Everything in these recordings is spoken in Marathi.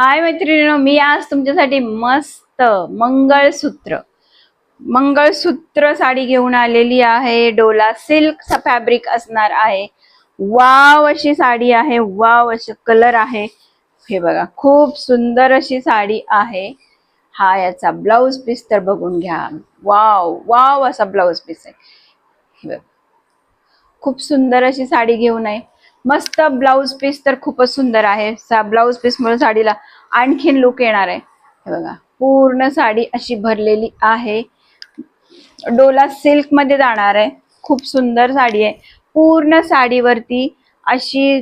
हाय मैत्रिणीनो मी आज तुमच्यासाठी मस्त मंगळसूत्र मंगळसूत्र साडी घेऊन आलेली आहे. डोला सिल्क फॅब्रिक असणार आहे. वाव अशी साडी आहे वाव असे कलर आहे. हे बघा खूप सुंदर अशी साडी आहे. हा याचा ब्लाउज पीस तर बघून घ्या. वाव वाव असा ब्लाउज पीस आहे. हे खूप सुंदर अशी साडी घेऊन आहे. मस्त ब्लाऊज पीस तर खूपच सुंदर आहे. सा पीस म्हणून साडीला आणखीन लुक येणार आहे. हे बघा पूर्ण साडी अशी भरलेली आहे. डोला सिल्कमध्ये जाणार आहे. खूप सुंदर साडी आहे. पूर्ण साडीवरती अशी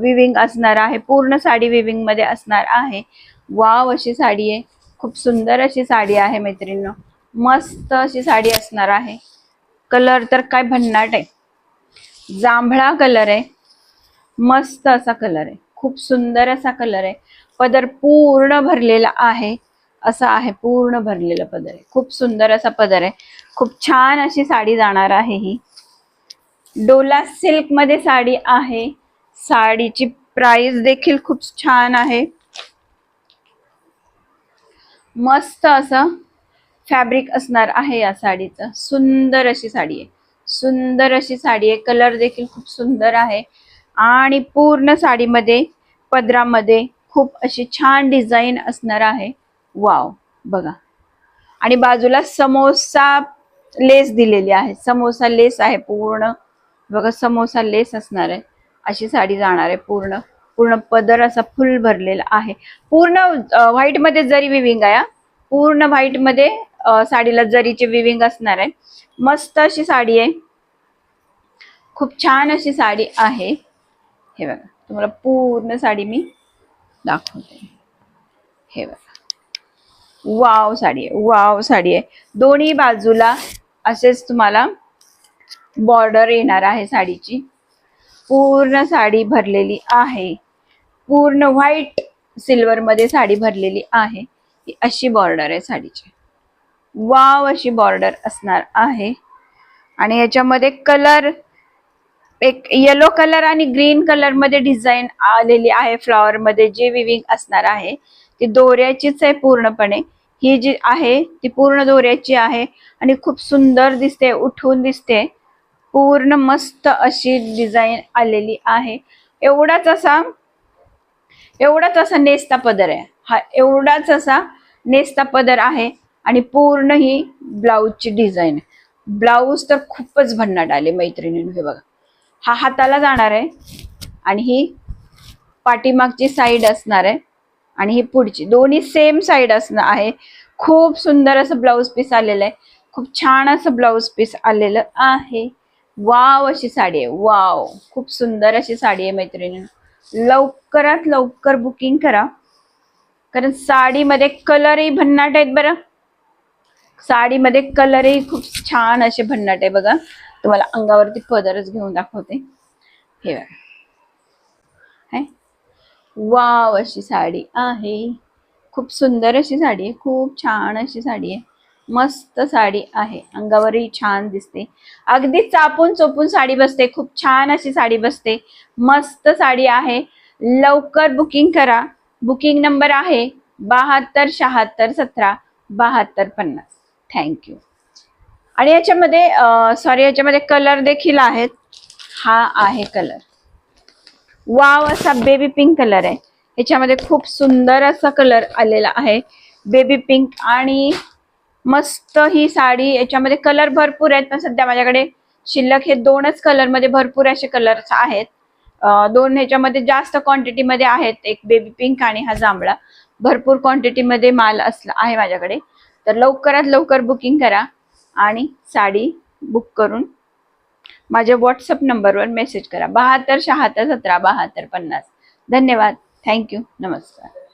विविंग असणार आहे. पूर्ण साडी विविंगमध्ये असणार आहे. वाव अशी साडी आहे. खूप सुंदर अशी साडी आहे मैत्रिणींनो. मस्त अशी साडी असणार आहे. कलर तर काय भन्नाट आहे. जांभळा कलर आहे. मस्त असा कलर आहे. खूप सुंदर असा कलर आहे. पदर पूर्ण भरलेला आहे. असा आहे पूर्ण भरलेला पदर आहे. खूप सुंदर असा पदर आहे. खूप छान अशी साडी जाणार आहे ही. डोला सिल्कमध्ये साडी आहे. साडीची प्राइस देखील खूप छान आहे. मस्त असं फॅब्रिक असणार आहे या साडीचं. सुंदर अशी साडी आहे. सुंदर अशी साडी आहे. कलर देखील खूप सुंदर आहे. आणि पूर्ण साडीमध्ये पदरामध्ये खूप अशी छान डिझाईन असणार आहे. वाव बघा. आणि बाजूला समोसा लेस दिलेली आहे. समोसा लेस आहे पूर्ण. बघा समोसा लेस असणार आहे. अशी साडी जाणार आहे पूर्ण. पूर्ण पदर असा फुल भरलेला आहे. पूर्ण व्हाईटमध्ये जरी विविंग आहे हा. पूर्ण व्हाईटमध्ये साडीला जरीचे विविंग असणार आहे. मस्त अशी साडी आहे. खूप छान अशी साडी आहे. हे बघा तुम्हाला पूर्ण साडी मी दाखवते. हे बघा. वाव साडी आहे वाव साडी आहे. दोन्ही बाजूला असेच तुम्हाला बॉर्डर येणार आहे साडीची. पूर्ण साडी भरलेली आहे. पूर्ण व्हाईट सिल्वरमध्ये साडी भरलेली आहे. अशी बॉर्डर आहे साडीची. वाव अशी बॉर्डर असणार आहे. आणि याच्यामध्ये कलर एक येलो कलर आणि ग्रीन कलरमध्ये डिझाईन आलेली आहे फ्लॉवर मध्ये जे विविंग असणार आहे. ती दोऱ्याचीच आहे पूर्णपणे. ही जी आहे ती पूर्ण दोऱ्याची आहे आणि खूप सुंदर दिसते उठून दिसते. पूर्ण मस्त अशी डिझाईन आलेली आहे. एवढाच असा एवढाच असा नेस्ता पदर आहे. हा एवढाच असा नेस्ता पदर आहे आणि पूर्ण ही ब्लाऊजची डिझाईन ब्लाऊज तर खूपच भन्नाट आले मैत्रिणींनो हे बघा. हा हाताला जाणार आहे आणि ही पाठीमागची साईड असणार आहे आणि ही पुढची. दोन्ही सेम साईड असणार आहे. खूप सुंदर असं ब्लाऊज पीस आलेलं आहे. खूप छान असं ब्लाऊज पीस आलेलं आहे. वाव अशी साडी आहे. वाव खूप सुंदर अशी साडी आहे मैत्रिणी. लवकरात लवकर बुकिंग करा. कारण साडीमध्ये कलरही भन्नाट आहेत बरं. साडीमध्ये कलरही खूप छान असे भन्नाट आहे बघा. तुम्हाला अंगावरती पदरच घेऊन दाखवते. हे बघा. वाव अशी साडी आहे. खूप सुंदर अशी साडी आहे. खूप छान अशी साडी आहे. मस्त साडी आहे. अंगावरही छान दिसते. अगदी चापून चोपून साडी बसते. खूप छान अशी साडी बसते. मस्त साडी आहे. लवकर बुकिंग करा. बुकिंग नंबर आहे बहात्तर शहात्तर सतरा बहात्तर पन्नास. थँक्यू. आणि याच्यामध्ये सॉरी याच्यामध्ये कलर देखील आहेत. हा आहे कलर वाव असा बेबी पिंक कलर आहे. याच्यामध्ये खूप सुंदर असा कलर आलेला आहे. बेबी पिंक आणि मस्त ही साडी. याच्यामध्ये कलर भरपूर आहेत पण सध्या माझ्याकडे शिल्लक हे दोनच कलरमध्ये भरपूर असे कलर्स आहेत. दोन ह्याच्यामध्ये जास्त क्वांटिटीमध्ये आहेत. एक बेबी पिंक आणि हा जांभळा. भरपूर क्वांटिटीमध्ये माल असला आहे माझ्याकडे. तर लवकरात लवकर बुकिंग करा. आणि साडी बुक करून माझ्या व्हॉट्सअप नंबरवर मेसेज करा. बहात्तर शहात्तर सतरा बहात्तर पन्नास. धन्यवाद. थँक्यू नमस्कार.